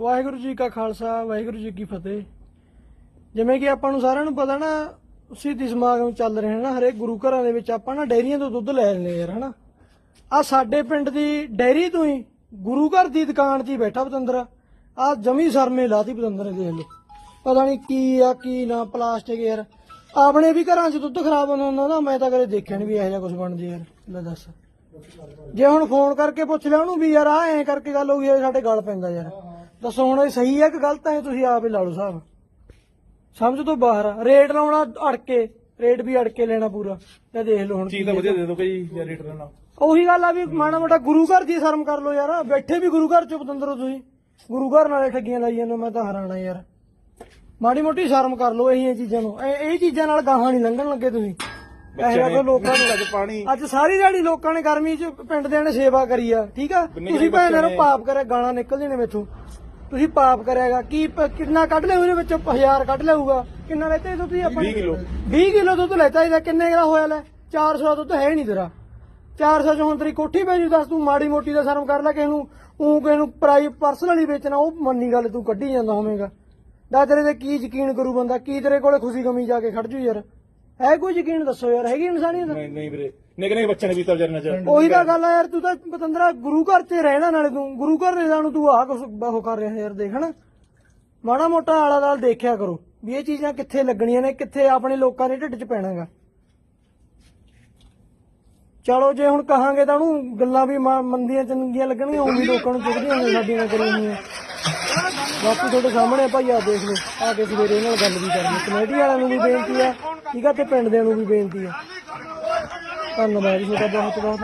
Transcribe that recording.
ਵਾਹਿਗੁਰੂ ਜੀ ਕਾ ਖਾਲਸਾ, ਵਾਹਿਗੁਰੂ ਜੀ ਕੀ ਫਤਿਹ। ਜਿਵੇਂ ਕਿ ਆਪਾਂ ਨੂੰ ਸਾਰਿਆਂ ਨੂੰ ਪਤਾ ਨਾ, ਸਿੱਧੀ ਸਮਾਗਮ ਚੱਲ ਰਹੇ ਨੇ ਨਾ ਹਰੇਕ ਗੁਰੂ ਘਰਾਂ ਦੇ ਵਿੱਚ ਆਪਾਂ ਨਾ ਡੈਰੀਆਂ ਤੋਂ ਦੁੱਧ ਲੈ ਲੈਂਦੇ ਯਾਰ, ਹਨਾ। ਆ ਸਾਡੇ ਪਿੰਡ ਦੀ ਡੈਰੀ ਤੋਂ ਹੀ ਗੁਰੂ ਘਰ ਦੀ ਦੁਕਾਨ 'ਚ ਹੀ ਬੈਠਾ ਪਤੰਦਰ। ਆ ਜਮੀ ਸਰਮੇ ਲਾਤੀ ਪਤੰਦਰ ਨੇ ਦੇਖ ਪਤਾ ਨਹੀਂ ਕੀ ਆ, ਕੀ ਨਾ, ਪਲਾਸਟਿਕ ਯਾਰ। ਆਪਣੇ ਵੀ ਘਰਾਂ 'ਚ ਦੁੱਧ ਖਰਾਬ ਹੁੰਦਾ ਹੁੰਦਾ ਨਾ, ਮੈਂ ਤਾਂ ਕਦੇ ਦੇਖਿਆ ਨਹੀਂ ਵੀ ਇਹੋ ਜਿਹਾ ਕੁਝ ਬਣਦੀ ਯਾਰ। ਲੈ ਦੱਸ। ਜੇ ਹੁਣ ਫੋਨ ਕਰਕੇ ਪੁੱਛ ਲਿਆ ਉਹਨੂੰ ਵੀ ਯਾਰ ਆ ਐਂ ਕਰਕੇ ਗੱਲ ਹੋ ਗਈ ਆ, ਸਾਡੇ ਗੱਲ ਪੈਂਦਾ ਯਾਰ। ਦੱਸੋ ਹੁਣ ਇਹ ਸਹੀ ਹੈ ਕਿ ਗਲਤ ਹੈ ਤੁਸੀਂ ਆਪ ਹੀ ਲਾ ਲਓ ਸਾਹਿਬ ਸਮਝ ਤੋਂ ਬਾਹਰ ਆ। ਰੇਟ ਲਾਉਣਾ ਅੜ ਕੇ ਰੇਟ ਵੀ ਅੜ ਕੇ ਲੈਣਾ ਪੂਰਾ। ਇਹ ਦੇਖ ਲਓ ਹੁਣ ਚੀਜ਼ ਤਾਂ ਵਧੀਆ ਦੇ ਭਾਈ ਜਾਂ ਰੇਟ ਲੈਣਾ। ਉਹੀ ਗੱਲ ਆ ਵੀ ਮਾੜਾ ਮੋਟਾ ਗੁਰੂ ਘਰ ਦੀ ਸ਼ਰਮ ਕਰ ਲਓ ਯਾਰ। ਬੈਠੇ ਵੀ ਗੁਰੂ ਘਰ ਚ ਪਤੰਦਰੋ ਤੁਸੀਂ। ਗੁਰੂ ਘਰ ਨਾਲੇ ਠੱਗੀਆਂ ਲਾਈ ਜਾਂਦੇ ਹੋ, ਮੈਂ ਤਾਂ ਹੈਰਾਨ ਆ ਯਾਰ। ਮਾੜੀ ਮੋਟੀ ਸ਼ਰਮ ਕਰ ਲਓ ਇਹ ਚੀਜ਼ਾਂ ਨੂੰ। ਇਹ ਇਹ ਚੀਜ਼ਾਂ ਨਾਲ ਗਾਹਾਂ ਨਹੀਂ ਲੰਘਣ ਲੱਗੇ ਤੁਸੀਂ। ਇਹ ਦੇਖੋ ਲੋਕਾਂ ਨੂੰ ਅੱਜ ਪਾਣੀ। ਅੱਜ ਸਾਰੀ ਦਿਹਾੜੀ ਲੋਕਾਂ ਨੇ ਗਰਮੀ 'ਚ ਪਿੰਡ ਦੇ ਨੇ ਸੇਵਾ ਕਰੀ ਆ ਠੀਕ ਆ? ਤੁਸੀਂ ਭੈਣਾਂ ਨੂੰ ਪਾਪ ਕਰਿਆ ਗਾਲਾਂ ਨਿਕਲਦੀਆਂ ਨੇ ਮੇਥੋਂ। ਤੁਸੀਂ ਪਾਪ ਕਰਿਆਗਾ ਕੀ ਕਿੰਨਾ ਕੱਢ ਲਿਆ ਉਹਦੇ ਵਿੱਚੋਂ? 1000 ਕੱਢ ਲਿਆਊਗਾ ਕਿੰਨਾ ਲੈਤੇ ਤੁਸੀਂ ਆਪਾਂ 20 ਕਿਲੋ। 20 ਕਿਲੋ ਦੁੱਧ ਲੈਤਾ ਇਹਦਾ ਕਿੰਨੇ ਗਰਾ ਹੋਇਆ ਲੈ? 400 ਦਾ ਦੁੱਧ ਹੈ ਨਹੀਂ ਤੇਰਾ। 400 ਚ ਹੁਣ ਤੇਰੀ ਕੋਠੀ ਭੇਜੂ ਦੱਸ ਤੂੰ ਮਾੜੀ ਮੋਟੀ ਦਾ ਸ਼ਰਮ ਕਰ ਲੈ ਕਿਸੇ ਨੂੰ ਉਹ ਕਿਸੇ ਨੂੰ ਪ੍ਰਾਈ ਪਰਸਨਲੀ ਵੇਚਣਾ ਉਹ ਮੰਨੀ ਗੱਲ ਤੂੰ ਕੱਢੀ ਜਾਂਦਾ ਹੋਵੇਂਗਾ। ਦਾ ਤੇਰੇ ਤੇ ਕੀ ਯਕੀਨ ਕਰੂ ਬੰਦਾ ਕੀ ਤੇਰੇ ਕੋਲੇ ਖੁਸ਼ੀ ਗਮੀ ਜਾ ਕੇ ਖੜ ਜੂ ਯਾਰ। ਹੈ ਕੋਈ ਯਕੀਨ ਦੱਸੋ ਯਾਰ ਹੈਗੀ ਇਨਸਾਨੀਅਤ? ਨਹੀਂ ਨਹੀਂ ਵੀਰੇ। ਨਿੱਕੇ ਨਿੱਕੇ ਬੱਚਿਆਂ ਨੇ ਪੀਤਾ ਵਿਚਾਰੇ ਨਾਲ ਉਹੀ ਤਾਂ ਗੱਲ ਆ ਯਾਰ ਤੂੰ ਤਾਂ ਪਤੰਦਰਾ ਗੁਰੂ ਘਰ 'ਚ ਰਹਿਣਾ ਨਾਲੇ ਤੂੰ ਗੁਰੂ ਘਰ ਨੇ ਜਾਣੂ ਤੂੰ ਆਹ ਕੁਛ ਉਹ ਕਰ ਰਿਹਾ ਯਾਰ ਦੇਖਣ ਮਾੜਾ ਮੋਟਾ ਆਲਾ ਦਾਲ ਦੇਖਿਆ ਕਰੋ ਵੀ ਇਹ ਚੀਜ਼ਾਂ ਕਿੱਥੇ ਲੱਗਣੀਆਂ ਨੇ ਕਿੱਥੇ ਆਪਣੇ ਲੋਕਾਂ ਦੇ ਢਿੱਡ 'ਚ ਪੈਣਾਗਾ। ਚਲੋ ਜੇ ਹੁਣ ਕਹਾਂਗੇ ਤਾਂ ਉਹਨੂੰ ਗੱਲਾਂ ਵੀ ਮੰਦੀਆਂ ਚੰਗੀਆਂ ਲੱਗਣਗੀਆਂ ਉਹ ਵੀ ਲੋਕਾਂ ਨੂੰ ਚੁਗਦੀਆਂ ਨੇ ਸਾਡੀਆਂ ਕਰੀਆਂ ਬਾਪੂ ਤੁਹਾਡੇ ਸਾਹਮਣੇ ਆ ਭਾਈ, ਆ ਦੇਖ ਲਓ। ਆ ਕੇ ਸਵੇਰੇ ਇਹਨਾਂ ਨਾਲ ਗੱਲ ਵੀ ਕਰਨੀ। ਕਮੇਟੀ ਵਾਲਿਆਂ ਨੂੰ ਵੀ ਬੇਨਤੀ ਆ। ਠੀਕ ਆ, ਤੇ ਪਿੰਡ ਦਿਆਂ ਨੂੰ ਵੀ ਬੇਨਤੀ ਆ। ਧੰਨਵਾਦ ਜੀ ਤੁਹਾਡਾ ਬਹੁਤ ਬਹੁਤ